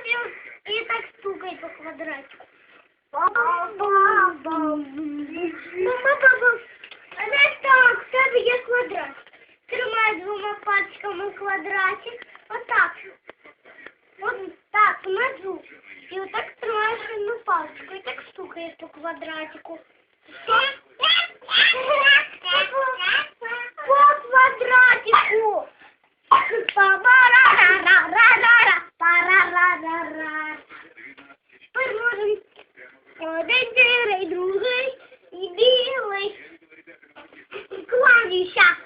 квадратик и так стукай по квадратику. Ба-ба-ба-бам. Ба-ба-ба-бам. А не так, в тебе є квадратик. Тримай двома пальчиками квадратик. Отак. От так, внизу. І отак тримаєш одну паличку. І так стукаєш по квадратику. По один сірий, другий і білий. Клавіша.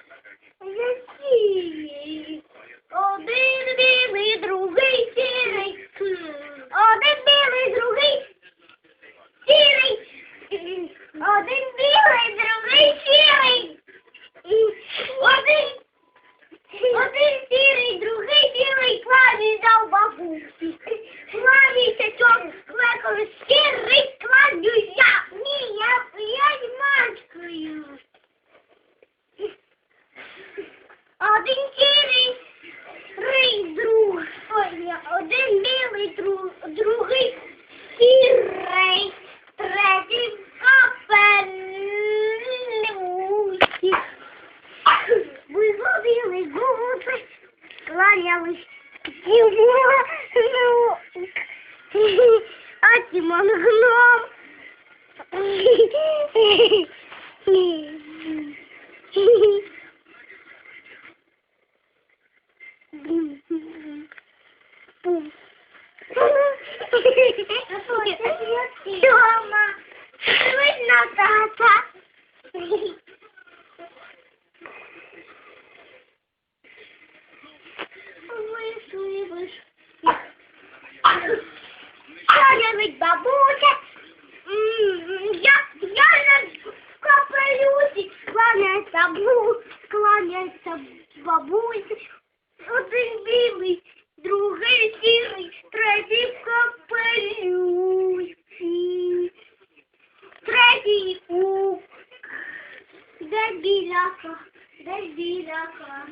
Які? Один білий, другий сірий. Один білий, другий сірий. Один білий, другий сірий. Один, один сірий, другий білий, клавіша у бабусі. Клавіша чому клекали сірий, один білий, друг, другий сірий, третій капелюсі. Визволили губи, кланялись йому, ну, а Тимон гном. Бум. Тёма, видно тата. Вийшли, вийшли. Що робить бабуся? М, Я, я на капелюсі склоняється бу, склоняється бабусі. Один білий, другий сірий, третій в капелюсі. Третій у де біляка, де біляка,